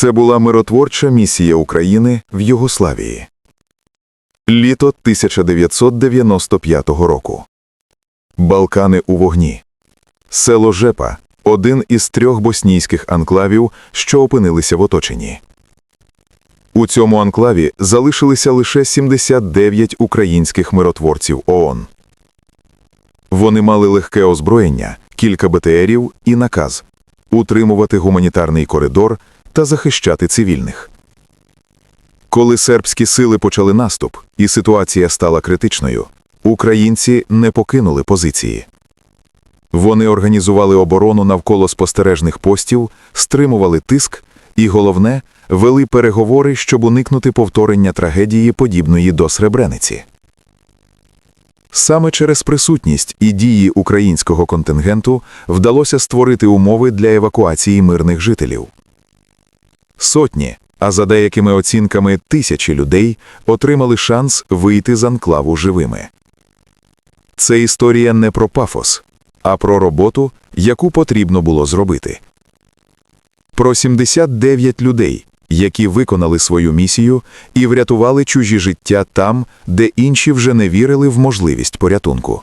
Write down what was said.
Це була миротворча місія України в Югославії. Літо 1995 року. Балкани у вогні. Село Жепа один із трьох боснійських анклавів, що опинилися в оточенні. У цьому анклаві залишилися лише 79 українських миротворців ООН. Вони мали легке озброєння, кілька БТРів і наказ утримувати гуманітарний коридор та захищати цивільних. Коли сербські сили почали наступ і ситуація стала критичною, українці не покинули позиції. Вони організували оборону навколо спостережних постів, стримували тиск і, головне, вели переговори, щоб уникнути повторення трагедії, подібної до Сребрениці. Саме через присутність і дії українського контингенту вдалося створити умови для евакуації мирних жителів. Сотні, а за деякими оцінками тисячі людей отримали шанс вийти з анклаву живими. Це історія не про пафос, а про роботу, яку потрібно було зробити. Про 79 людей, які виконали свою місію і врятували чужі життя там, де інші вже не вірили в можливість порятунку.